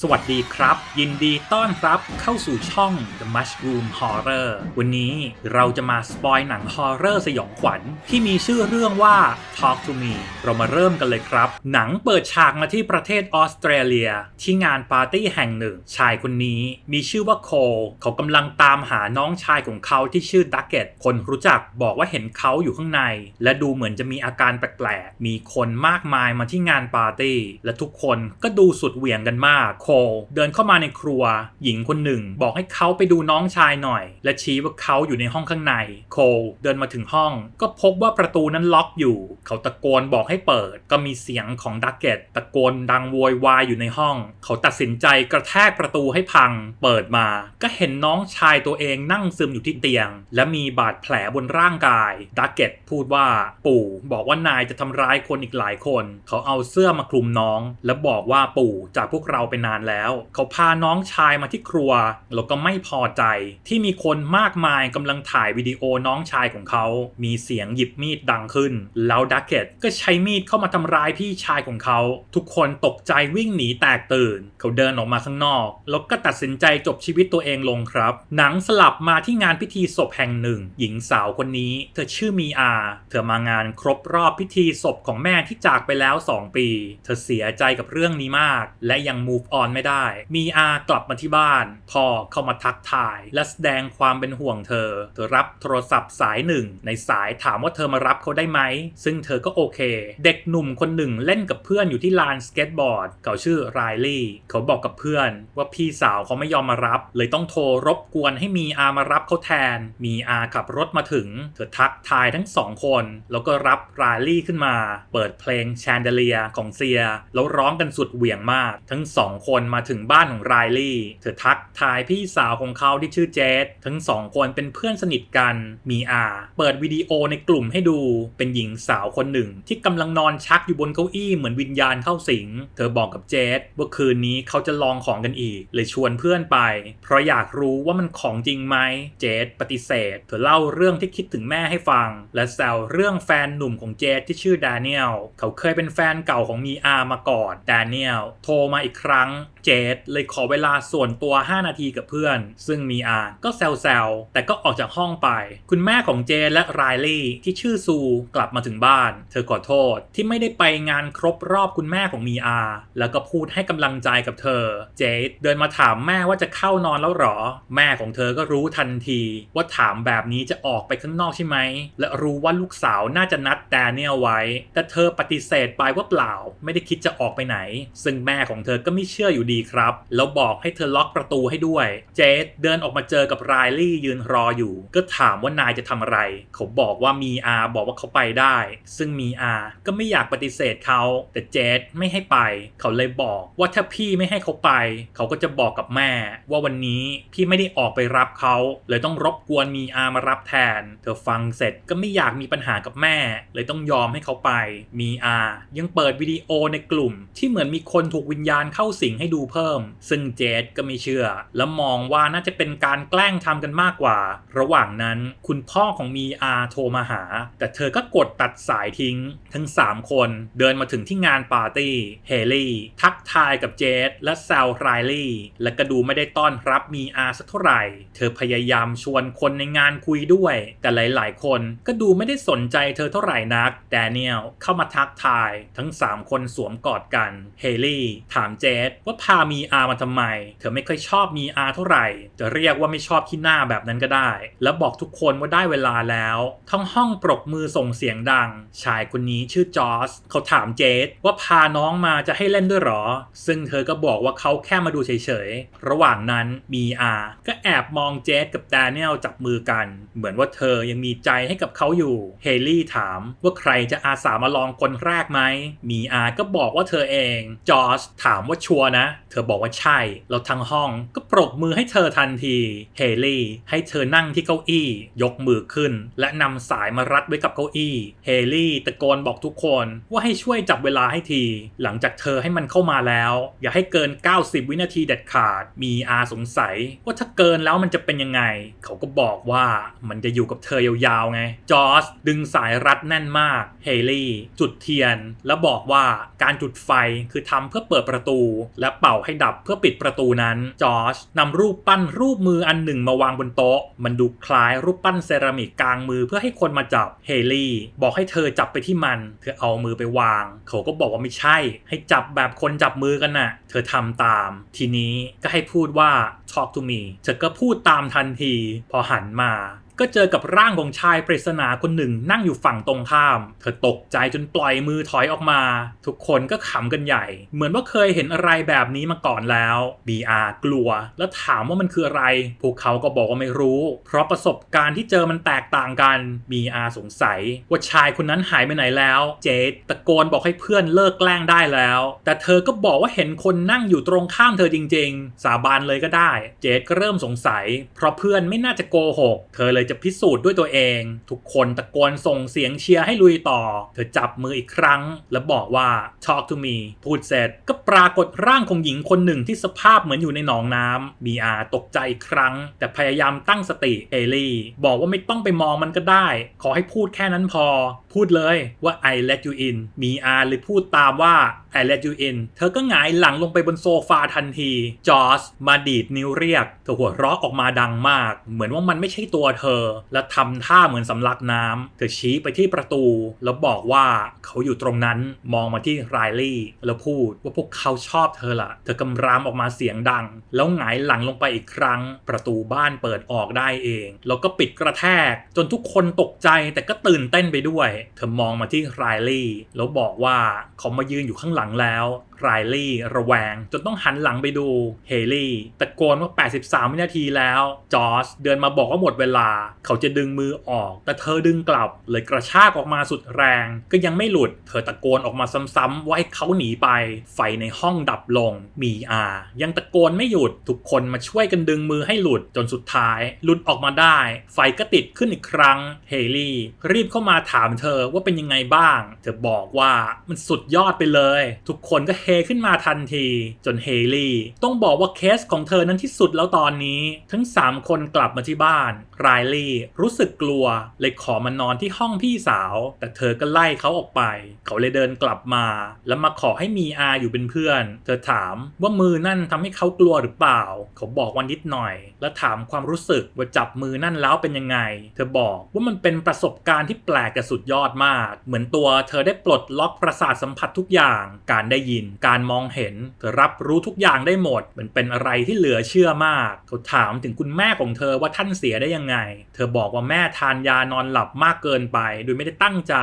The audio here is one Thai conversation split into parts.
สวัสดีครับ ยินดีต้อนรับเข้าสู่ช่อง The Mushroom Horror วันนี้เราจะมาสปอยหนังฮอร์เรอร์สยองขวัญ ที่มีชื่อเรื่องว่า Talk to Me เรามาเริ่มกันเลยครับ หนังเปิดฉากมาที่ประเทศออสเตรเลีย ที่งานปาร์ตี้แห่งหนึ่ง ชายคนนี้มีชื่อว่าโคลเขากำลังตามหาน้องชายของเขาที่ชื่อดักเก็ตคนรู้จักบอกว่าเห็นเขาอยู่ข้างใน และดูเหมือนจะมีอาการแปลกๆมีคนมากมายมาที่งานปาร์ตี้และทุกคนก็ดูสุดเหวี่ยงกันมากโคลเดินเข้ามาในครัว หญิงคนหนึ่ง บอกให้เขาไปดูน้องชายหน่อย และชี้ว่าเขาอยู่ในห้องข้างใน โคลเดินมาถึงห้อง ก็พบว่าประตูนั้นล็อกอยู่ เขาตะโกนบอกให้เปิด ก็มีเสียงของดักเก็ตตะโกนดังโวยวายอยู่ในห้อง เขาตัดสินใจกระแทกประตูให้พัง เปิดมา ก็เห็นน้องชายตัวเองนั่งซึมอยู่ที่เตียง และมีบาดแผลบนร่างกายดักเก็ตพูดว่าปู่บอกว่านายจะทำร้ายคนอีกหลายคน เขาเอาเสื้อมาคลุมน้อง และบอกว่าปู่จากพวกเราไปนานแล้ว เขาพาน้องชายมาที่ครัว แล้วก็ไม่พอใจ ที่มีคนมากมายกำลังถ่ายวิดีโอน้องชายของเขา มีเสียงหยิบมีดดังขึ้น แล้วดักเก็ตก็ใช้มีดเข้ามาทำร้ายพี่ชายของเขา ทุกคนตกใจวิ่งหนีแตกตื่น เขาเดินออกมาข้างนอก แล้วก็ตัดสินใจจบชีวิตตัวเองลงครับ หนังสลับมาที่งานพิธีศพแห่งหนึ่ง หญิงสาวคนนี้เธอชื่อมีอา เธอมางานครบรอบพิธีศพของแม่ที่จากไปแล้ว 2 ปี เธอเสียใจกับเรื่องนี้มาก และยัง move on ไม่ได้ มีอากลับมาที่บ้าน พ่อเข้ามาทักทาย และแสดงความเป็นห่วงเธอ เธอรับโทรศัพท์สายหนึ่ง ในสายถามว่าเธอมารับเขาได้ไหม ซึ่งเธอก็โอเค เด็กหนุ่มคนหนึ่งเล่นกับเพื่อนอยู่ที่ลานสเก็ตบอร์ด เขาชื่อไรลี่เขาบอกกับเพื่อนว่าพี่สาวเขาไม่ยอมมารับ เลยต้องโทรรบกวนให้มีอามารับเขาแทน มีอาขับรถมาถึง เธอทักทายทั้งสองคน แล้วก็รับไรลี่ขึ้นมา เปิดเพลงแชนเดเลียของเซีย แล้วร้องกันสุดเหวี่ยงมาก ทั้งสองคนมาถึงบ้านของไรลี่ เธอทักทายพี่สาวของเขาที่ชื่อเจสทั้งสองคนเป็นเพื่อนสนิทกัน มีอา เปิดวิดีโอในกลุ่มให้ดู เป็นหญิงสาวคนหนึ่ง ที่กำลังนอนชักอยู่บนเก้าอี้เหมือนวิญญาณเข้าสิง เธอบอกกับเจสว่าคืนนี้เขาจะลองของกันอีก เลยชวนเพื่อนไป เพราะอยากรู้ว่ามันของจริงไหม เจสปฏิเสธ เธอเล่าเรื่องที่คิดถึงแม่ให้ฟัง และแซวเรื่องแฟนหนุ่มของเจสที่ชื่อดเนียล เขาเคยเป็นแฟนเก่าของมีอามาก่อนดเนียลโทรมาอีกครั้งเจสเลยขอเวลาส่วนตัว 5 นาทีกับเพื่อน ซึ่งมีอาก็แซวๆแต่ก็ออกจากห้องไป คุณแม่ของเจสและไรลี่ที่ชื่อซูกลับมาถึงบ้าน เธอขอโทษที่ไม่ได้ไปงานครบรอบคุณแม่ของมีอา แล้วก็พูดให้กำลังใจกับเธอ เจสเดินมาถามแม่ว่าจะเข้านอนแล้วหรอ แม่ของเธอก็รู้ทันที ว่าถามแบบนี้จะออกไปข้างนอกใช่ไหม และรู้ว่าลูกสาวน่าจะนัดแดเนียลไว้ แต่เธอปฏิเสธไปว่าเปล่า ไม่ได้คิดจะออกไปไหน ซึ่งแม่ของเธอก็ไม่เชื่ออยู่ดีครับ แล้วบอกให้เธอล็อกประตูให้ด้วย เจสเดินออกมาเจอกับไรลี่ยืนรออยู่ ก็ถามว่านายจะทำอะไร เขาบอกว่ามีอาบอกว่าเขาไปได้ ซึ่งมีอาก็ไม่อยากปฏิเสธเขา แต่เจสไม่ให้ไป เขาเลยบอกว่าถ้าพี่ไม่ให้เขาไป เขาก็จะบอกกับแม่ ว่าวันนี้พี่ไม่ได้ออกไปรับเขาเลยต้องรบกวนมีอามารับแทน เธอฟังเสร็จก็ไม่อยากมีปัญหากับแม่ เลยต้องยอมให้เขาไป มีอายังเปิดวิดีโอในกลุ่มที่เหมือนมีคนถูกวิญญาณเข้าสิงให้ดูเพิ่ม ซึ่งเจสก็ไม่เชื่อ และมองว่าน่าจะเป็นการแกล้งทำกันมากกว่า ระหว่างนั้นคุณพ่อของมีอาโทรมาหา แต่เธอก็กดตัดสายทิ้ง ทั้ง 3 คนเดินมาถึงที่งานปาร์ตี้เฮลี่ทักทายกับเจสและแซลไรลี่และก็ดูไม่ได้ต้อนรับมีอาสักเท่าไหร่ เธอพยายามชวนคนในงานคุยด้วย แต่หลาย ๆ คนก็ดูไม่ได้สนใจเธอเท่าไหร่นักแดเนียลเข้ามาทักทาย ทั้ง 3 คนสวมกอดกันเฮลี่ถามเจสว่าพามีอามาทำไม เธอไม่ค่อยชอบมีอาเท่าไหร่ จะเรียกว่าไม่ชอบขี้หน้าแบบนั้นก็ได้ แล้วบอกทุกคนว่าได้เวลาแล้วทั้งห้องปรบมือส่งเสียงดัง ชายคนนี้ชื่อจอร์สเขาถามเจสว่าพาน้องมาจะให้เล่นด้วยหรอ ซึ่งเธอก็บอกว่าเขาแค่มาดูเฉยๆ ระหว่างนั้นมีอาก็แอบมองเจสกับแดเนียลจับมือกัน เหมือนว่าเธอยังมีใจให้กับเขาอยู่ เฮลี่ถามว่าใครจะอาสามาลองคนแรกไหมมีอาก็บอกว่าเธอเอง จอร์สถามว่าชวร์นะ เธอบอกว่าใช่แล้วทั้งห้องก็ปรบมือให้เธอทันที เฮลี่ให้เธอนั่งที่เก้าอี้ ยกมือขึ้น และนำสายมารัดไว้กับเก้าอี้ เฮลี่ตะโกนบอกทุกคนว่าให้ช่วยจับเวลาให้ที หลังจากเธอให้มันเข้ามาแล้ว อย่าให้เกิน 90 วินาทีเด็ดขาด มีอาสงสัย ว่าถ้าเกินแล้วมันจะเป็นยังไง เขาก็บอกว่ามันจะอยู่กับเธอยาวๆไง จอร์สดึงสายรัดแน่นมาก เฮลี่จุดเทียน แล้วบอกว่าการจุดไฟคือทำเพื่อเปิดประตูและเป่าให้ดับเพื่อปิดประตูนั้น จอร์จนำรูปปั้นรูปมืออันหนึ่งมาวางบนโต๊ะ มันดูคล้ายรูปปั้นเซรามิกกลางมือเพื่อให้คนมาจับ เฮลี่บอกให้เธอจับไปที่มัน เธอเอามือไปวาง เขาก็บอกว่าไม่ใช่ ให้จับแบบคนจับมือกันน่ะ เธอทำตาม ทีนี้ก็ให้พูดว่า talk to me เธอก็พูดตามทันที พอหันมา ก็เจอกับร่างของชายปริศนาคนหนึ่งนั่งอยู่ฝั่งตรงข้าม เธอตกใจจนปล่อยมือถอยออกมา ทุกคนก็ขำกันใหญ่ เหมือนว่าเคยเห็นอะไรแบบนี้มาก่อนแล้ว BR กลัว แล้วถามว่ามันคืออะไร พวกเขาก็บอกว่าไม่รู้ เพราะประสบการณ์ที่เจอมันแตกต่างกัน BR สงสัย ว่าชายคนนั้นหายไปไหนแล้ว เจดตะโกนบอกให้เพื่อนเลิกแกล้งได้แล้ว แต่เธอก็บอกว่าเห็นคนนั่งอยู่ตรงข้ามเธอจริง ๆ สาบานเลยก็ได้ เจดก็เริ่มสงสัย เพราะเพื่อนไม่น่าจะโกหก เธอเลยจะพิสูจน์ด้วยตัวเอง ทุกคนตะโกนส่งเสียงเชียร์ให้ลุยต่อ เธอจับมืออีกครั้ง แล้วบอกว่า talk to me พูดเสร็จก็ปรากฏร่างของหญิงคนหนึ่งที่สภาพเหมือนอยู่ในหนองน้ำมีอาตกใจอีกครั้ง แต่พยายามตั้งสติเอลี่บอกว่าไม่ต้องไปมองมันก็ได้ ขอให้พูดแค่นั้นพอ พูดเลยว่า I let you in มีอาเลยพูดตามว่า I let you in เธอก็หงายหลังลงไปบนโซฟาทันที จอร์จมาดีดนิ้วเรียก เธอหัวเราะออกมาดังมาก เหมือนว่ามันไม่ใช่ตัวเธอ และทำท่าเหมือนสำลักน้ำ เธอชี้ไปที่ประตู แล้วบอกว่าเขาอยู่ตรงนั้น มองมาที่ไรลี่ แล้วพูดว่าพวกเขาชอบเธอละเธอกำรามออกมาเสียงดัง แล้วหงายหลังลงไปอีกครั้ง ประตูบ้านเปิดออกได้เอง แล้วก็ปิดกระแทก จนทุกคนตกใจแต่ก็ตื่นเต้นไปด้วย เธอมองมาที่ไรลี่ แล้วบอกว่าเขามายืนอยู่ข้างหลังังแล้วไรลี่ระแวง จนต้องหันหลังไปดูเฮลี่ตะโกนว่า 83 วินาทีแล้ว จอร์จเดินมาบอกว่าหมดเวลา เขาจะดึงมือออก แต่เธอดึงกลับ เลยกระชากออกมาสุดแรง ก็ยังไม่หลุด เธอตะโกนออกมาซ้ำๆว่าให้เขาหนีไป ไฟในห้องดับลง มีอายังตะโกนไม่หยุด ทุกคนมาช่วยกันดึงมือให้หลุดจนสุดท้าย หลุดออกมาได้ ไฟก็ติดขึ้นอีกครั้ง เฮลี่รีบเข้ามาถามเธอว่าเป็นยังไงบ้าง เธอบอกว่ามันสุดยอดไปเลยทุกคนก็เฮขึ้นมาทันที จนเฮลี่ต้องบอกว่าเคสของเธอนั้นที่สุดแล้วตอนนี้ ทั้ง 3 คนกลับมาที่บ้าน ไรลี่รู้สึกกลัวเลยขอมานอนที่ห้องพี่สาว แต่เธอก็ไล่เขาออกไป เขาเลยเดินกลับมา แล้วมาขอให้มีอาอยู่เป็นเพื่อน เธอถามว่ามือนั่นทำให้เขากลัวหรือเปล่า เขาบอกวันนิดหน่อย แล้วถามความรู้สึกว่าจับมือนั่นแล้วเป็นยังไง เธอบอกว่ามันเป็นประสบการณ์ที่แปลกแต่สุดยอดมาก เหมือนตัวเธอได้ปลดล็อกประสาทสัมผัสทุกอย่าง การได้ยิน การมองเห็น เธอรับรู้ทุกอย่างได้หมด มันเป็นอะไรที่เหลือเชื่อมาก เขาถามถึงคุณแม่ของเธอว่าท่านเสียได้ยังไงเธอบอกว่าแม่ทานยานอนหลับมากเกินไป โดยไม่ได้ตั้งใจ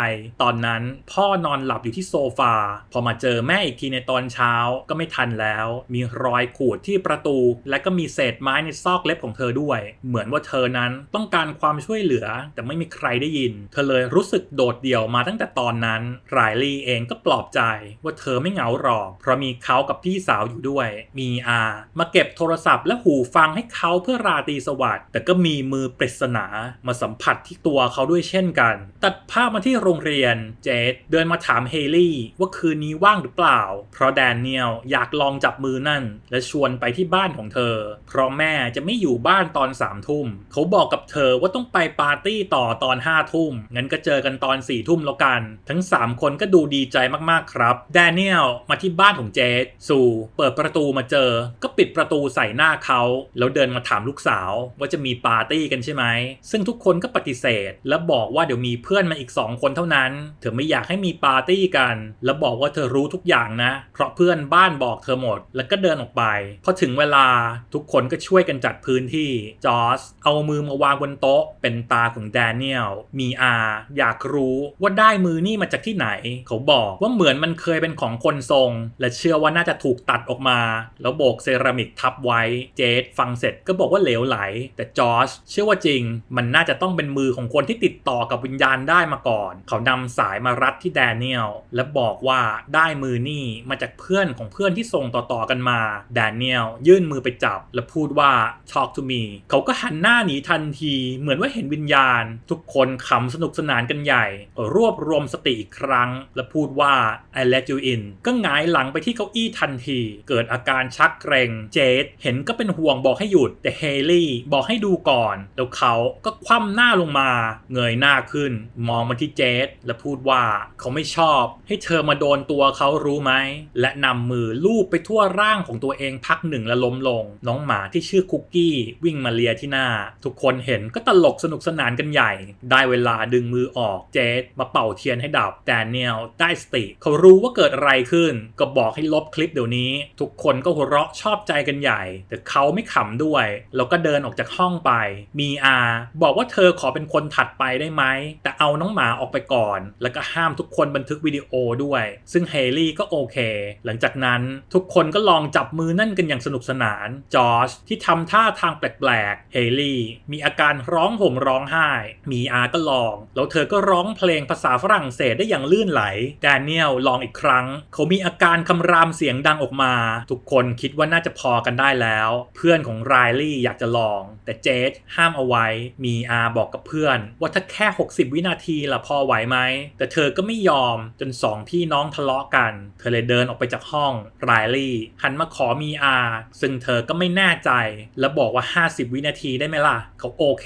ตอนนั้นพ่อนอนหลับอยู่ที่โซฟา พอมาเจอแม่อีกทีในตอนเช้าก็ไม่ทันแล้ว มีรอยขูดที่ประตู และก็มีเศษไม้ในซอกเล็บของเธอด้วย เหมือนว่าเธอนั้นต้องการความช่วยเหลือ แต่ไม่มีใครได้ยิน เธอเลยรู้สึกโดดเดี่ยวมาตั้งแต่ตอนนั้นไรลี่เองก็ปลอบใจว่าเธอไม่เหงาหรอก เพราะมีเขากับพี่สาวอยู่ด้วย มีอา มาเก็บโทรศัพท์และหูฟังให้เขาเพื่อราตรีสวัสดิ์แต่ก็มีมือปริศนามาสัมผัสที่ตัวเขาด้วยเช่นกัน ตัดภาพมาที่โรงเรียนเจดเดินมาถามเฮลี่ว่าคืนนี้ว่างหรือเปล่า เพราะแดเนียลอยากลองจับมือนั่น และชวนไปที่บ้านของเธอ เพราะแม่จะไม่อยู่บ้านตอนสามทุ่ม เขาบอกกับเธอว่าต้องไปปาร์ตี้ต่อตอนห้าทุ่มงั้นก็เจอกันตอนสี่ทุ่มแล้วกัน ทั้ง 3 คนก็ดูดีใจมากๆครับแดเนียลมาที่บ้านของเจดสู่เปิดประตูมาเจอ ก็ปิดประตูใส่หน้าเขาแล้วเดินมาถามลูกสาวว่าจะมีปาร์ตี้กันใช่ไหม ซึ่งทุกคนก็ปฏิเสธ และบอกว่าเดี๋ยวมีเพื่อนมาอีก 2 คนเท่านั้น เธอไม่อยากให้มีปาร์ตี้กัน แล้วบอกว่าเธอรู้ทุกอย่างนะ เพราะเพื่อนบ้านบอกเธอหมด แล้วก็เดินออกไป พอถึงเวลาทุกคนก็ช่วยกันจัดพื้นที่จอร์สเอามือมาวางบนโต๊ะ เป็นตาของแดเนียลมีอาอยากรู้ว่าได้มือนี่มาจากที่ไหน เขาบอกว่าเหมือนมันเคยเป็นของคนทรง และเชื่อว่าน่าจะถูกตัดออกมา แล้วโบกเซรามิกทับไว้ เจดฟังเสร็จก็บอกว่าเหลวไหล แต่จอร์จเชื่อว่าจริง มันน่าจะต้องเป็นมือของคนที่ติดต่อกับวิญญาณได้มาก่อน เขานำสายมารัดที่แดเนียลและบอกว่าได้มือนี่มาจากเพื่อนของเพื่อนที่ส่งต่อๆกันมาแดเนียลยื่นมือไปจับ และพูดว่า talk to me เขาก็หันหน้าหนีทันที เหมือนว่าเห็นวิญญาณ ทุกคนขำสนุกสนานกันใหญ่รวบรวมสติอีกครั้ง และพูดว่า I let you in ก็หงายหลังไปที่เก้าอี้ทันที เกิดอาการชักเกรงเจดเห็นก็เป็นห่วงบอกให้หยุดแต่เฮลี่บอกให้ดูก่อนแล้วเขาก็คว่ำหน้าลงมา เงยหน้าขึ้น มองมาที่เจดและพูดว่าเขาไม่ชอบให้เธอมาโดนตัวเขารู้ไหม และนำมือลูบไปทั่วร่างของตัวเองพักหนึ่งแล้วล้มลง น้องหมาที่ชื่อคุกกี้วิ่งมาเลียที่หน้า ทุกคนเห็นก็ตลกสนุกสนานกันใหญ่ ได้เวลาดึงมือออกเจดมาเป่าเทียนให้ดับแต่เนียลได้สติ เขารู้ว่าเกิดอะไรขึ้น ก็บอกให้ลบคลิปเดี๋ยวนี้ ทุกคนก็หัวเราะชอบใจกันใหญ่ แต่เขาไม่ขำด้วยแล้วก็เดินออกจากห้องไปมีอาบอกว่าเธอขอเป็นคนถัดไปได้ไหม แต่เอาน้องหมาออกไปก่อน แล้วก็ห้ามทุกคนบันทึกวิดีโอด้วย ซึ่งเฮลี่ก็โอเค หลังจากนั้นทุกคนก็ลองจับมือนั่นกันอย่างสนุกสนาน จอร์จที่ทำท่าทางแปลกๆ เฮลี่มีอาการร้องห่มร้องไห้ มีอาก็ลอง แล้วเธอก็ร้องเพลงภาษาฝรั่งเศสได้อย่างลื่นไหล แดเนียลลองอีกครั้ง เขามีอาการคำรามเสียงดังออกมา ทุกคนคิดว่าน่าจะพอกันได้แล้ว เพื่อนของไรลี่อยากจะลอง แต่เจสห้ามเอาไว้ มีอาบอกกับเพื่อน ว่าถ้าแค่ 60 วินาทีละพอไหวไหม แต่เธอก็ไม่ยอมจนสองพี่น้องทะเลาะกัน เธอเลยเดินออกไปจากห้องไรลี่หันมาขอมีอาซึ่งเธอก็ไม่แน่ใจ แล้วบอกว่า 50 วินาทีได้ไหมล่ะ เขาโอเค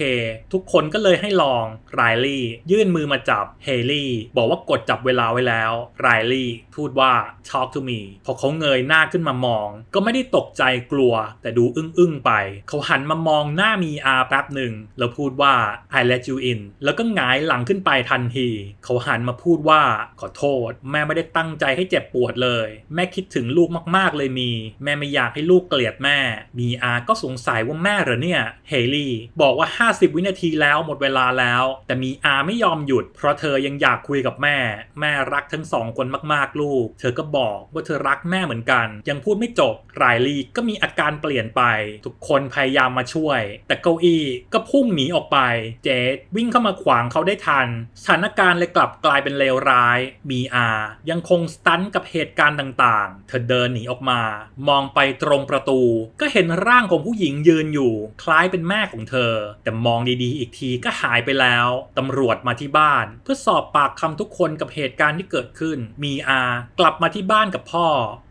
ทุกคนก็เลยให้ลองไรลี่ยื่นมือมาจับเฮลี่บอกว่ากดจับเวลาไว้แล้วไรลี่พูดว่า talk to me พอเขาเงยหน้าขึ้นมามอง ก็ไม่ได้ตกใจกลัว แต่ดูอึ้งๆไป เขาหันมามองหน้ามีอาแป๊บหนึ่งแล้วพูดว่า I let you in แล้วก็หงายหลังขึ้นไปทันที เขาหันมาพูดว่าขอโทษ แม่ไม่ได้ตั้งใจให้เจ็บปวดเลย แม่คิดถึงลูกมากๆเลยมี แม่ไม่อยากให้ลูกเกลียดแม่ มีอาก็สงสัยว่าแม่เหรอเนี่ยเฮลี่บอกว่า 50 วินาทีแล้วหมดเวลาแล้ว แต่มีอาไม่ยอมหยุด เพราะเธอยังอยากคุยกับแม่ แม่รักทั้งสองคนมากๆลูก เธอก็บอกว่าเธอรักแม่เหมือนกัน ยังพูดไม่จบไรลี่ก็มีอาการเปลี่ยนไป ทุกคนพยายามมาช่วย แต่เก้าอี้ก็พุ่งหนีออกไป เจดวิ่งเข้ามาขวางเขาได้ทัน สถานการณ์เลยกลับกลายเป็นเลวร้าย มีอายังคงสตันกับเหตุการณ์ต่างๆ เธอเดินหนีออกมา มองไปตรงประตู ก็เห็นร่างของผู้หญิงยืนอยู่ คล้ายเป็นแม่ของเธอ แต่มองดีๆ อีกทีก็หายไปแล้ว ตำรวจมาที่บ้าน เพื่อสอบปากคำทุกคนกับเหตุการณ์ที่เกิดขึ้น มีอากลับมาที่บ้านกับพ่อ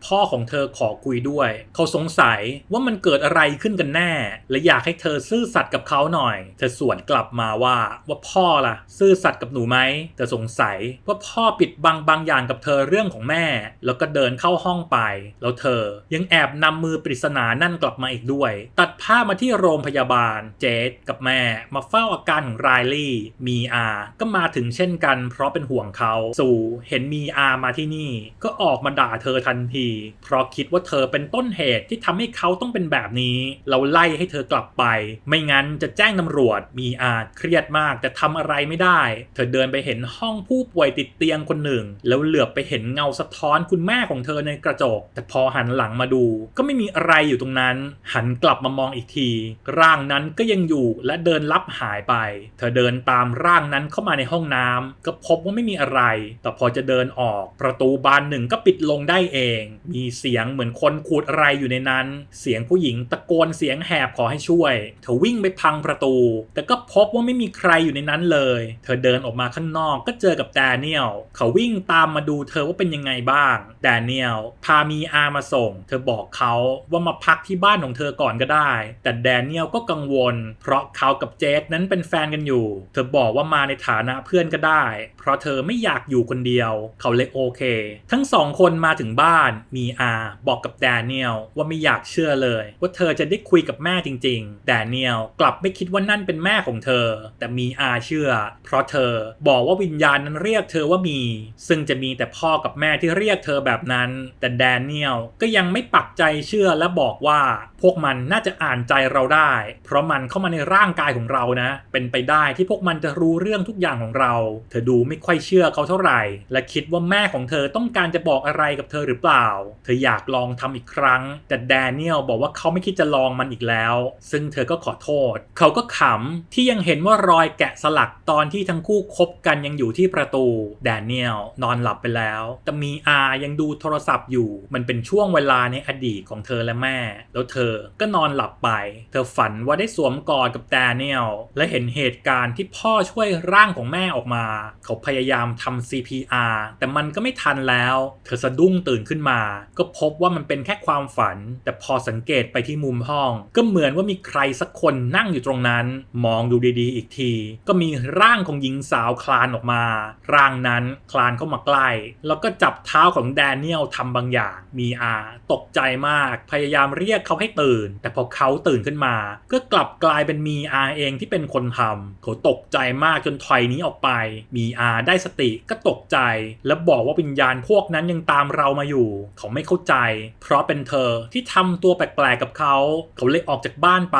พ่อของเธอขอคุยด้วย เขาสงสัยว่ามันเกิดอะไรขึ้นกันแน่ และอยากให้เธอซื่อสัตย์กับเขาหน่อย เธอสวนกลับมาว่าว่าพ่อล่ะ ซื่อสัตย์กับหนูไหมเธอสงสัยว่าพ่อปิดบังบางอย่างกับเธอเรื่องของแม่ แล้วก็เดินเข้าห้องไป แล้วเธอยังแอบนำมือปริศนานั่นกลับมาอีกด้วย ตัดภาพมาที่โรงพยาบาล เจดกับแม่ มาเฝ้าอาการของไรลี่มีอาก็มาถึงเช่นกันเพราะเป็นห่วงเขาสู่เห็นมีอามาที่นี่ ก็ออกมาด่าเธอทันที เพราะคิดว่าเธอเป็นต้นเหตุที่ทำให้เขาต้องเป็นแบบนี้ เราไล่ให้เธอกลับไป ไม่งั้นจะแจ้งตำรวจ มีอาเครียดมากแต่ทำอะไรไม่ได้ เธอเดินไปเห็นห้องผู้ป่วยติดเตียงคนหนึ่ง แล้วเหลือบไปเห็นเงาสะท้อนคุณแม่ของเธอในกระจก แต่พอหันหลังมาดู ก็ไม่มีอะไรอยู่ตรงนั้น หันกลับมามองอีกที ร่างนั้นก็ยังอยู่และเดินลับหายไป เธอเดินตามร่างนั้นเข้ามาในห้องน้ำก็พบว่าไม่มีอะไร แต่พอจะเดินออก ประตูบานหนึ่งก็ปิดลงได้เอง มีเสียงเหมือนคนขูดอะไรอยู่ในนั้น เสียงผู้หญิงตะโกนเสียงแหบขอให้ช่วย เธอวิ่งไปพังประตู แต่ก็พบว่าไม่มีใครอยู่ในนั้นเลย เธอเดินออกมาข้างนอกก็เจอกับแดเนียลเขาวิ่งตามมาดูเธอว่าเป็นยังไงบ้างแดเนียลพามีอามาส่ง เธอบอกเขาว่ามาพักที่บ้านของเธอก่อนก็ได้ แต่แดเนียลก็กังวล เพราะเขากับเจสนั้นเป็นแฟนกันอยู่ เธอบอกว่ามาในฐานะเพื่อนก็ได้ เพราะเธอไม่อยากอยู่คนเดียว เขาเลยโอเค ทั้งสองคนมาถึงบ้านมีอาบอกกับแดเนียลว่าไม่อยากเชื่อเลย ว่าเธอจะได้คุยกับแม่จริงๆ แดเนียลกลับไม่คิดว่านั่นเป็นแม่ของเธอ แต่มีอาเชื่อ เพราะเธอบอกว่าวิญญาณนั้นเรียกเธอว่ามี ซึ่งจะมีแต่พ่อกับแม่ที่เรียกเธอแบบนั้น แต่แดเนียลก็ยังไม่ปักใจเชื่อและบอกว่า พวกมันน่าจะอ่านใจเราได้ เพราะมันเข้ามาในร่างกายของเรานะ เป็นไปได้ที่พวกมันจะรู้เรื่องทุกอย่างของเรา เธอดูไไม่ค่อยเชื่อเขาเท่าไหร่ และคิดว่าแม่ของเธอต้องการจะบอกอะไรกับเธอหรือเปล่า เธออยากลองทำอีกครั้ง แต่แดเนียลบอกว่าเขาไม่คิดจะลองมันอีกแล้ว ซึ่งเธอก็ขอโทษ เขาก็ขำที่ยังเห็นว่ารอยแกะสลักตอนที่ทั้งคู่คบกันยังอยู่ที่ประตู แดเนียลนอนหลับไปแล้ว แต่มีอายังดูโทรศัพท์อยู่ มันเป็นช่วงเวลาในอดีตของเธอและแม่ แล้วเธอก็นอนหลับไป เธอฝันว่าได้สวมกอดกับแดเนียลและเห็นเหตุการณ์ที่พ่อช่วยร่างของแม่ออกมา เขาพยายามทำ CPR แต่มันก็ไม่ทันแล้ว เธอสะดุ้งตื่นขึ้นมา ก็พบว่ามันเป็นแค่ความฝัน แต่พอสังเกตไปที่มุมห้อง ก็เหมือนว่ามีใครสักคนนั่งอยู่ตรงนั้น มองดูดีๆ อีกที ก็มีร่างของหญิงสาวคลานออกมา ร่างนั้นคลานเข้ามาใกล้ แล้วก็จับเท้าของแดเนียลทำบางอย่าง มีอาตกใจมาก พยายามเรียกเขาให้ตื่น แต่พอเขาตื่นขึ้นมา ก็กลับกลายเป็นมีอาเองที่เป็นคนทำเขาตกใจมากจนถอยนี้ออกไป มีอาได้สติก็ตกใจ แล้วบอกว่าวิญญาณพวกนั้นยังตามเรามาอยู่ เขาไม่เข้าใจ เพราะเป็นเธอที่ทำตัวแปลกๆกับเขา เขาเลยออกจากบ้านไป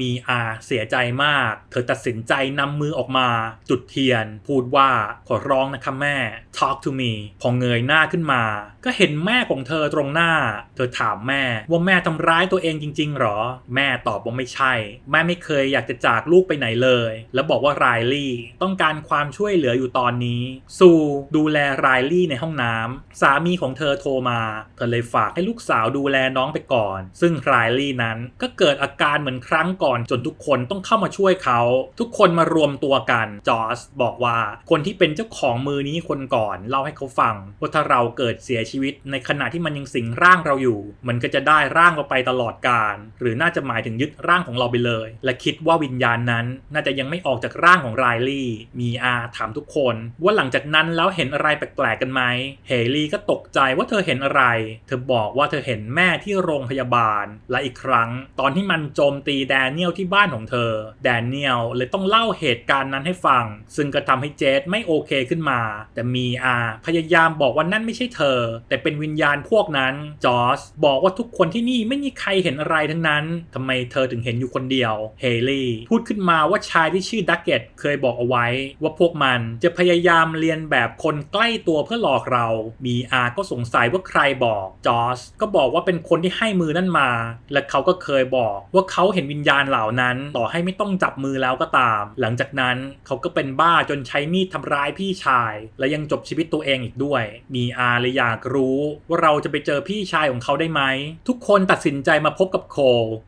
มีอาเสียใจมาก เธอตัดสินใจนำมือออกมา จุดเทียน พูดว่าขอร้องนะคะแม่ talk to me พอเงยหน้าขึ้นมาก็เห็นแม่ของเธอตรงหน้า เธอถามแม่ว่าแม่ทำร้ายตัวเองจริง ๆหรอ แม่ตอบว่าไม่ใช่ แม่ไม่เคยอยากจะจากลูกไปไหนเลย แล้วบอกว่าไรลี่ต้องการความช่วยเหลืออยู่ตอนนี้ ซูดูแลไรลี่ในห้องน้ำสามีของเธอโทรมา เธอเลยฝากให้ลูกสาวดูแลน้องไปก่อน ซึ่งไรลี่นั้นก็เกิดอาการเหมือนครั้งก่อนจนทุกคนต้องเข้ามาช่วยเขา ทุกคนมารวมตัวกันจอร์จบอกว่าคนที่เป็นเจ้าของมือนี้คนก่อนเล่าให้เขาฟังว่าถ้าเราเกิดเสียชีวิต ในขณะที่มันยังสิงร่างเราอยู่ มันก็จะได้ร่างเราไปตลอดกาลหรือน่าจะหมายถึงยึดร่างของเราไปเลย และคิดว่าวิญญาณนั้น น่าจะยังไม่ออกจากร่างของไรลี่มีอาถามทุกคน ว่าหลังจากนั้นแล้วเห็นอะไรแปลกๆกันไหมเฮลี่ก็ตกใจว่าเธอเห็นอะไร เธอบอกว่าเธอเห็นแม่ที่โรงพยาบาล และอีกครั้ง ตอนที่มันโจมตีแดเนียลที่บ้านของเธอ แดเนียลเลยต้องเล่าเหตุการณ์นั้นให้ฟัง ซึ่งก็ทำให้เจสไม่โอเคขึ้นมา แต่มีอาพยายามบอกว่านั่นไม่ใช่เธอแต่เป็นวิญญาณพวกนั้นจอร์จบอกว่าทุกคนที่นี่ไม่มีใครเห็นอะไรทั้งนั้นทำไมเธอถึงเห็นอยู่คนเดียวเฮลี่พูดขึ้นมาว่าชายที่ชื่อดักเก็ตเคยบอกเอาไว้ ว่าพวกมันจะพยายามเรียนแบบคนใกล้ตัวเพื่อหลอกเรา มีอาก็สงสัยว่าใครบอกจอร์จก็บอกว่าเป็นคนที่ให้มือนั่นมา และเขาก็เคยบอกว่าเขาเห็นวิญญาณเหล่านั้น ต่อให้ไม่ต้องจับมือแล้วก็ตาม หลังจากนั้นเขาก็เป็นบ้าจนใช้มีดทำร้ายพี่ชาย และยังจบชีวิตตัวเองอีกด้วย มีอาเลยอยากรู้ว่าเราจะไปเจอพี่ชายของเขาได้ไหม ทุกคนตัดสินใจมาพบกับโคล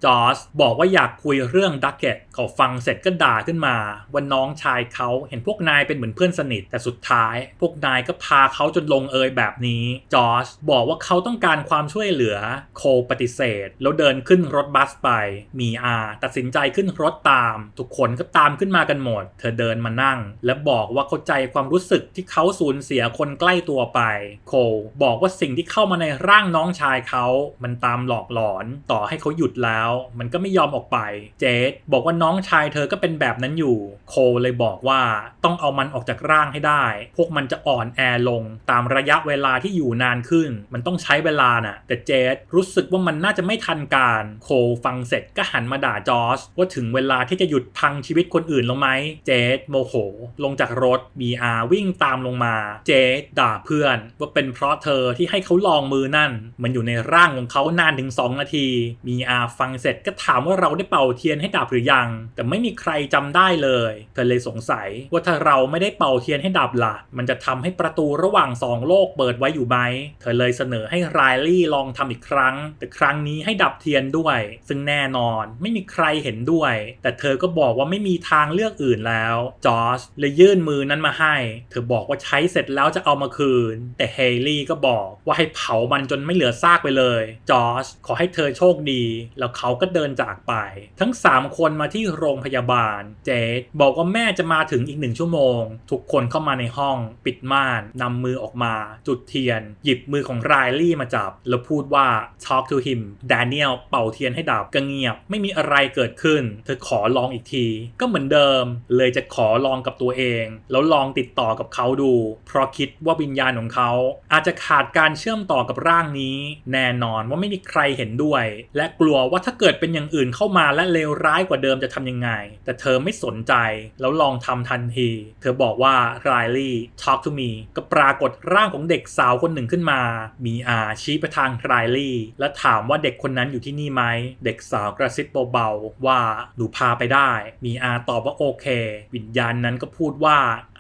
จอสบอกว่าอยากคุยเรื่องดักเก็ตเขาฟังเสร็จก็ด่าขึ้นมาว่าน้องชายเขาเห็นพวกนายเป็นเหมือนเพื่อนสนิท แต่สุดท้าย พวกนายก็พาเขาจนลงเอยแบบนี้จอร์จบอกว่าเขาต้องการความช่วยเหลือโคลปฏิเสธ แล้วเดินขึ้นรถบัสไป มีอาตัดสินใจขึ้นรถตาม ทุกคนก็ตามขึ้นมากันหมด เธอเดินมานั่ง และบอกว่าเข้าใจความรู้สึกที่เขาสูญเสียคนใกล้ตัวไป โคลบอกว่าสิ่งที่เข้ามาในร่างน้องชายเขา มันตามหลอกหลอน ต่อให้เขาหยุดแล้ว มันก็ไม่ยอมออกไป เจสบอกว่าน้องชายเธอก็เป็นแบบนั้นอยู่ โคลเลยบอกว่าต้องเอามันออกจากร่างให้ได้ พวกมันจะอ่อนแอลงตามระยะเวลาที่อยู่นานขึ้น มันต้องใช้เวลาน่ะ แต่เจสรู้สึกว่ามันน่าจะไม่ทันการ โคลฟังเสร็จก็หันมาด่าจอร์จว่าถึงเวลาที่จะหยุดพังชีวิตคนอื่นแล้วไหม เจสโมโห ลงจากรถมีอาวิ่งตามลงมา เจสด่าเพื่อนว่าเป็นเพราะเธอที่ให้เขาลองมือนั่น มันอยู่ในร่างของเขานานถึง 2 นาที มีอาฟังเสร็จก็ถามว่าเราได้เป่าเทียนให้ดับหรือยังแต่ไม่มีใครจำได้เลย เธอเลยสงสัยว่าถ้าเราไม่ได้เป่าเทียนให้ดับล่ะ มันจะทำให้ประตูระหว่างสองโลกเปิดไว้อยู่ไหม เธอเลยเสนอให้ไรลี่ลองทำอีกครั้ง แต่ครั้งนี้ให้ดับเทียนด้วย ซึ่งแน่นอนไม่มีใครเห็นด้วย แต่เธอก็บอกว่าไม่มีทางเลือกอื่นแล้ว จอร์จเลยยื่นมือนั้นมาให้ เธอบอกว่าใช้เสร็จแล้วจะเอามาคืน แต่เฮลี่ก็บอกว่าให้เผามันจนไม่เหลือซากไปเลย จอร์จขอให้เธอโชคดี แล้วเขาก็เดินจากไป ทั้ง 3 คนมาที่โรงพยาบาล เจดบอกว่าแม่จะมาถึงอีกหนึ่งชั่วโมง ทุกคนเข้ามาในห้อง ปิดม่านนำมือออกมา จุดเทียน หยิบมือของไรลี่มาจับ แล้วพูดว่า talk to him แดเนียลเป่าเทียนให้ดับก็เงียบ ไม่มีอะไรเกิดขึ้น เธอขอลองอีกที ก็เหมือนเดิม เลยจะขอลองกับตัวเอง แล้วลองติดต่อกับเขาดู เพราะคิดว่าวิญญาณของเขา อาจจะขาดการเชื่อมต่อกับร่างนี้ แน่นอนว่าไม่มีใครเห็นด้วย และกลัวว่าถ้าเกิดเป็นอย่างอื่นเข้ามาและเลวร้ายกว่าเดิมจะทำยังไง แต่เธอไม่สนใจแล้วลองทำทันที เธอบอกว่าไรลี่ talk to me ก็ปรากฏร่างของเด็กสาวคนหนึ่งขึ้นมา มีอาชี้ไปทางไรลี่และถามว่าเด็กคนนั้นอยู่ที่นี่ไหม เด็กสาวกระซิบเบาๆว่าหนูพาไปได้ มีอาตอบว่าโอเค วิญญาณนั้นก็พูดว่า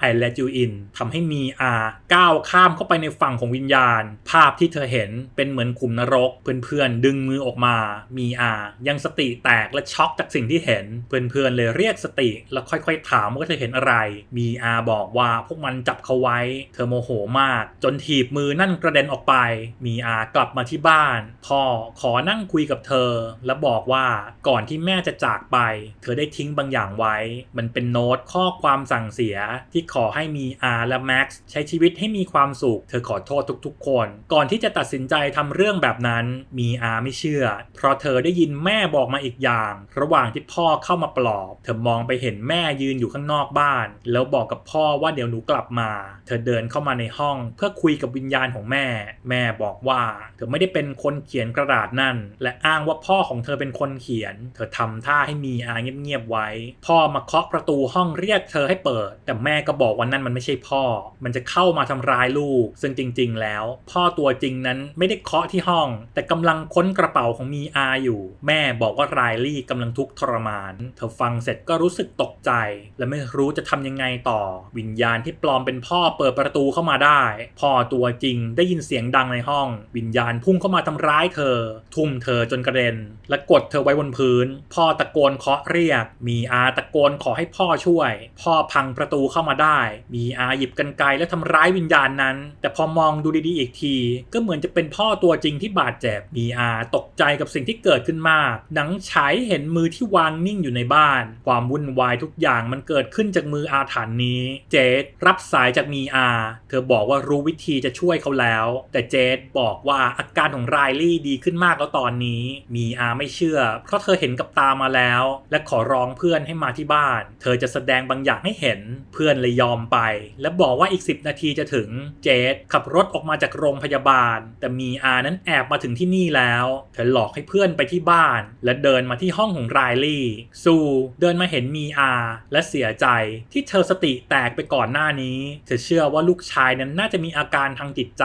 I let you in ทำให้มีอาก้าวข้ามเข้าไปในฝั่งของวิญญาณ ภาพที่เธอเห็นเป็นเหมือนขุมนรก เพื่อนๆ ดึงมือออกมา มีอายังสติแตกและช็อกจากสิ่งที่เห็นเพื่อนๆเลยเรียกสติแล้วค่อยๆ ถามว่าเธอเห็นอะไร มีอาบอกว่าพวกมันจับเขาไว้ เธอโมโหมาก จนถีบมือนั่นกระเด็นออกไป มีอากลับมาที่บ้าน พ่อขอนั่งคุยกับเธอ และบอกว่าก่อนที่แม่จะจากไป เธอได้ทิ้งบางอย่างไว้ มันเป็นโน้ตข้อความสั่งเสียที่ขอให้มีอาและแม็กซ์ใช้ชีวิตให้มีความสุข เธอขอโทษทุกๆ คน ก่อนที่จะตัดสินใจทำเรื่องแบบนั้น มีอาไม่เชื่อ เพราะเธอได้ยินแม่บอกมาอีกอย่าง ระหว่างที่พ่อเข้าามาปลอบ เธอมองไปเห็นแม่ยืนอยู่ข้างนอกบ้าน แล้วบอกกับพ่อว่าเดี๋ยวหนูกลับมา เธอเดินเข้ามาในห้อง เพื่อคุยกับวิญญาณของแม่ แม่บอกว่า เธอไม่ได้เป็นคนเขียนกระดาษนั่น และอ้างว่าพ่อของเธอเป็นคนเขียน เธอทำท่าให้มีอาเงียบๆไว้ พ่อมาเคาะประตูห้องเรียกเธอให้เปิด แต่แม่ก็บอกว่านั่นมันไม่ใช่พ่อ มันจะเข้ามาทำร้ายลูก ซึ่งจริง ๆ แล้ว พ่อตัวจริงนั้นไม่ได้เคาะที่ห้อง แต่กำลังค้นกระเป๋าของมีอาอยู่ แม่บอกว่ารายลี่กำลังทุกข์ทรมานเธอฟังเสร็จก็รู้สึกตกใจ และไม่รู้จะทำยังไงต่อ วิญญาณที่ปลอมเป็นพ่อเปิดประตูเข้ามาได้ พ่อตัวจริงได้ยินเสียงดังในห้อง วิญญาณพุ่งเข้ามาทำร้ายเธอ ทุ่มเธอจนกระเด็น และกดเธอไว้บนพื้น พ่อตะโกนเคาะเรียก มีอาตะโกนขอให้พ่อช่วย พ่อพังประตูเข้ามาได้ มีอาหยิบกันไกลและทำร้ายวิญญาณนั้น แต่พอมองดูดีๆอีกที ก็เหมือนจะเป็นพ่อตัวจริงที่บาดเจ็บ มีอาตกใจกับสิ่งที่เกิดขึ้นมาก หนังฉายเห็นมือที่วางนิ่งอยู่ในบ้าน ความวุ่นวายทุกอย่างมันเกิดขึ้นจากมืออาถรรพ์นี้ เจดรับสายจากมีอา เธอบอกว่ารู้วิธีจะช่วยเขาแล้ว แต่เจดบอกว่าอาการของไรลี่ดีขึ้นมากแล้วตอนนี้ มีอาไม่เชื่อ เพราะเธอเห็นกับตามาแล้ว และขอร้องเพื่อนให้มาที่บ้าน เธอจะแสดงบางอย่างให้เห็น เพื่อนเลยยอมไป และบอกว่าอีก 10 นาทีจะถึง เจดขับรถออกมาจากโรงพยาบาล แต่มีอานั้นแอบมาถึงที่นี่แล้ว เธอหลอกให้เพื่อนไปที่บ้าน และเดินมาที่ห้องของไรลี่ซูเดินมาเห็นมีอาและเสียใจ ที่เธอสติแตกไปก่อนหน้านี้ เธอเชื่อว่าลูกชายนั้นน่าจะมีอาการทางจิตใจ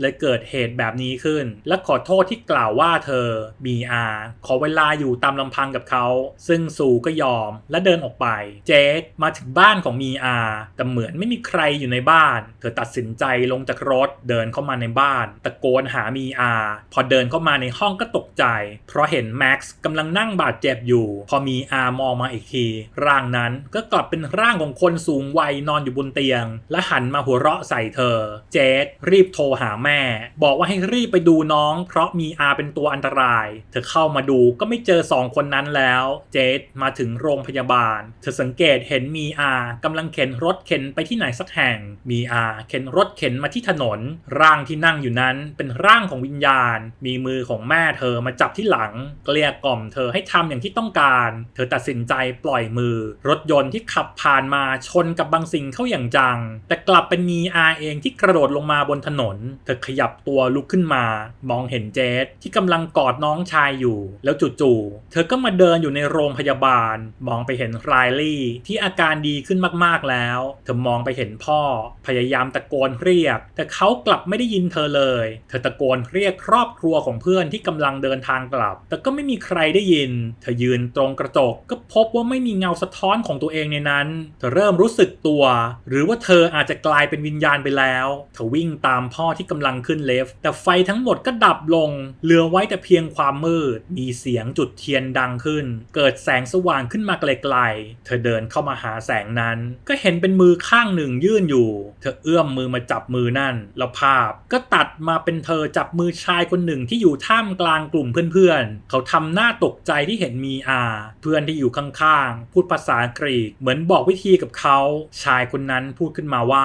เลยเกิดเหตุแบบนี้ขึ้น และขอโทษที่กล่าวว่าเธอมีอาขอเวลาอยู่ตามลำพังกับเขา ซึ่งซูก็ยอมและเดินออกไป เจดมาถึงบ้านของมีอาแต่เหมือนไม่มีใครอยู่ในบ้าน เธอตัดสินใจลงจากรถเดินเข้ามาในบ้าน ตะโกนหามีอาพอเดินเข้ามาในห้องก็ตกใจ เพราะเห็นแม็กซ์กำลังนั่งบาดเจ็บอยู่ พอมีอามองมาอีกที ร่างนั้นก็กลับเป็นร่างของคนสูงวัยนอนอยู่บนเตียง และหันมาหัวเราะใส่เธอ เจดรีบโทรหาแม่ บอกว่าให้รีบไปดูน้อง เพราะมีอาเป็นตัวอันตราย เธอเข้ามาดูก็ไม่เจอสองคนนั้นแล้ว เจดมาถึงโรงพยาบาล เธอสังเกตเห็นมีอากำลังเข็นรถเข็นไปที่ไหนสักแห่ง มีอาเข็นรถเข็นมาที่ถนน ร่างที่นั่งอยู่นั้นเป็นร่างของวิญญาณ มีมือของแม่เธอมาจับที่หลัง เกลี้ยกล่อมเธอให้ทำอย่างที่ต้องการธอตัดสินใจปล่อยมือ รถยนต์ที่ขับผ่านมาชนกับบางสิ่งเข้าอย่างจัง แต่กลับเป็นมีอาเองที่กระโดดลงมาบนถนน เธอขยับตัวลุกขึ้นมา มองเห็นเจสที่กำลังกอดน้องชายอยู่ แล้วจู่ๆเธอก็มาเดินอยู่ในโรงพยาบาล มองไปเห็นไรลี่ที่อาการดีขึ้นมากๆแล้ว เธอมองไปเห็นพ่อ พยายามตะโกนเรียก แต่เขากลับไม่ได้ยินเธอเลย เธอตะโกนเรียกครอบครัวของเพื่อนที่กำลังเดินทางกลับ แต่ก็ไม่มีใครได้ยิน เธอยืนตรงกระจกก็พบว่าไม่มีเงาสะท้อนของตัวเองในนั้น เธอเริ่มรู้สึกตัว หรือว่าเธออาจจะกลายเป็นวิญญาณไปแล้ว เธอวิ่งตามพ่อที่กำลังขึ้นเลฟ แต่ไฟทั้งหมดก็ดับลง เหลือไว้แต่เพียงความมืด มีเสียงจุดเทียนดังขึ้น เกิดแสงสว่างขึ้นมาไกลๆ เธอเดินเข้ามาหาแสงนั้น ก็เห็นเป็นมือข้างหนึ่งยื่นอยู่ เธอเอื้อมมือมาจับมือนั่น แล้วภาพก็ตัดมาเป็นเธอจับมือชายคนหนึ่งที่อยู่ท่ามกลางกลุ่มเพื่อนๆ เขาทำหน้าตกใจที่เห็นมีอา เพื่อนที่อยู่ข้างๆ พูดภาษากรีก เหมือนบอกวิธีกับเขา ชายคนนั้นพูดขึ้นมาว่า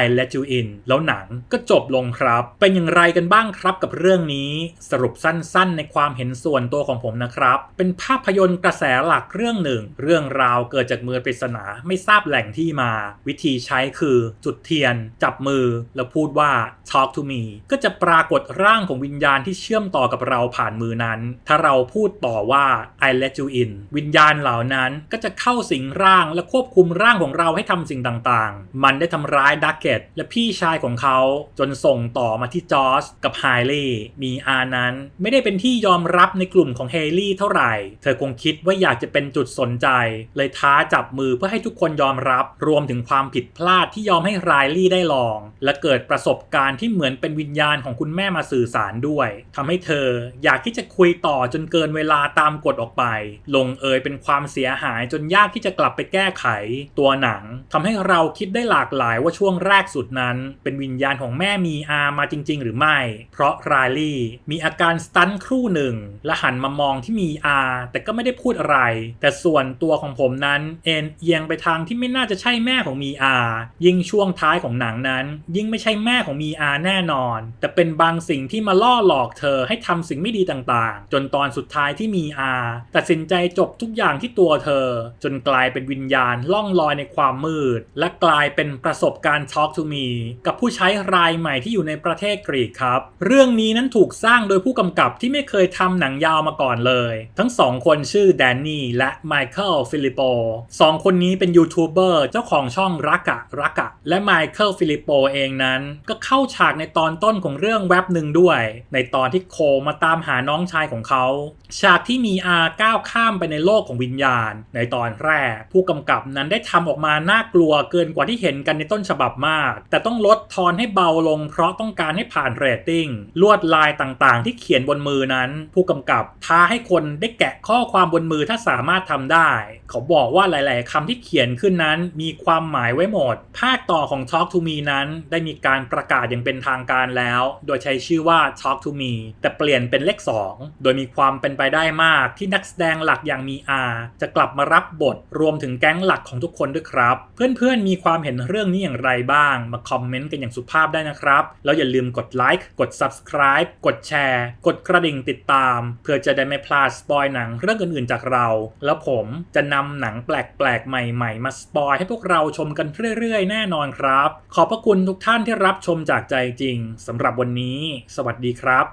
I let you in แล้วหนังก็จบลงครับ เป็นอย่างไรกันบ้างครับกับเรื่องนี้ สรุปสั้นๆ ในความเห็นส่วนตัวของผมนะครับ เป็นภาพยนตร์กระแสหลักเรื่องหนึ่ง เรื่องราวเกิดจากมือปริศนาไม่ทราบแหล่งที่มา วิธีใช้คือจุดเทียน จับมือ แล้วพูดว่า talk to me ก็จะปรากฏร่างของวิญญาณที่เชื่อมต่อกับเราผ่านมือนั้น ถ้าเราพูดต่อว่า I let you in วิญญาณเหล่านั้นก็จะเข้าสิงร่างและควบคุมร่างของเราให้ทำสิ่งต่างๆ มันได้ทำร้ายดักเก็ตและพี่ชายของเขาจนส่งต่อมาที่จอร์จกับไฮเล่มีอานั้นไม่ได้เป็นที่ยอมรับในกลุ่มของเฮลี่เท่าไหร่ เธอคงคิดว่าอยากจะเป็นจุดสนใจ เลยท้าจับมือเพื่อให้ทุกคนยอมรับ รวมถึงความผิดพลาดที่ยอมให้ไรลี่ได้ลอง และเกิดประสบการณ์ที่เหมือนเป็นวิญญาณของคุณแม่มาสื่อสารด้วยทำให้เธออยากที่จะคุยต่อจนเกินเวลาตามกฎออกไป ลงเอยเป็นความเสียหายจนยากที่จะกลับไปแก้ไข ตัวหนังทำให้เราคิดได้หลากหลายว่าช่วงแรรกสุดนั้น เป็นวิญญาณของแม่มีอามาจริง ๆ หรือไม่ เพราะไรลี่มีอาการสตันครู่หนึ่ง และหันมามองที่มีอาแต่ก็ไม่ได้พูดอะไร แต่ส่วนตัวของผมนั้นเอ็นเอียงไปทางที่ไม่น่าจะใช่แม่ของมีอา ยิ่งช่วงท้ายของหนังนั้น ยิ่งไม่ใช่แม่ของมีอาแน่นอน แต่เป็นบางสิ่งที่มาล่อหลอกเธอให้ทำสิ่งไม่ดีต่างๆ จนตอนสุดท้ายที่มีอาตัดสินใจจบทุกอย่างที่ตัวเธอ จนกลายเป็นวิญญาณล่องลอยในความมืด และกลายเป็นประสบการณ์ Talk to Me กับผู้ใช้รายใหม่ที่อยู่ในประเทศกรีกครับ เรื่องนี้นั้นถูกสร้างโดยผู้กำกับที่ไม่เคยทำหนังยาวมาก่อนเลย ทั้งสองคนชื่อแดนนี่และไมเคิลฟิลิปโปสองคนนี้เป็นยูทูบเบอร์เจ้าของช่องรักกะรักกะ และไมเคิลฟิลิปโปเองนั้น ก็เข้าฉากในตอนต้นของเรื่องแว็บหนึ่งด้วย ในตอนที่โคมาตามหาน้องชายของเขา ฉากที่มีอาก้าวข้ามไปในโลกของวิญญาณ ในตอนแรกผู้กำกับนั้นได้ทำออกมาน่ากลัวเกินกว่าที่เห็นกันในต้นฉบับมาก แต่ต้องลดทอนให้เบาลง เพราะต้องการให้ผ่านเรตติ้งลวดลายต่างๆ ที่เขียนบนมือนั้น ผู้กำกับท้าให้คนได้แกะข้อความบนมือถ้าสามารถทำได้ เขาบอกว่าหลาย ๆคำที่เขียนขึ้นนั้น มีความหมายไว้หมด ภาคต่อของ Talk to Me นั้น ได้มีการประกาศอย่างเป็นทางการแล้ว โดยใช้ชื่อว่า Talk to Me แต่เปลี่ยนเป็นเลข 2 โดยมีความเป็นไปได้มากที่นักแสดงหลักอย่างมีอาจะกลับมารับบทรวมถึงแก๊งหลักของทุกคนด้วยครับ เพื่อนๆมีความเห็นเรื่องนี้อย่างไรบ้างบ้าง มาคอมเมนต์กันอย่างสุภาพได้นะครับ แล้วอย่าลืมกดไลค์กด subscribe กดแชร์ กดกระดิ่งติดตาม เพื่อจะได้ไม่พลาดสปอยหนังเรื่องอื่นๆจากเรา แล้วผมจะนำหนังแปลกๆ ใหม่ๆ มาสปอยให้พวกเราชมกันเรื่อยๆ แน่นอนครับ ขอบพระคุณทุกท่านที่รับชมจากใจจริงสำหรับวันนี้ สวัสดีครับ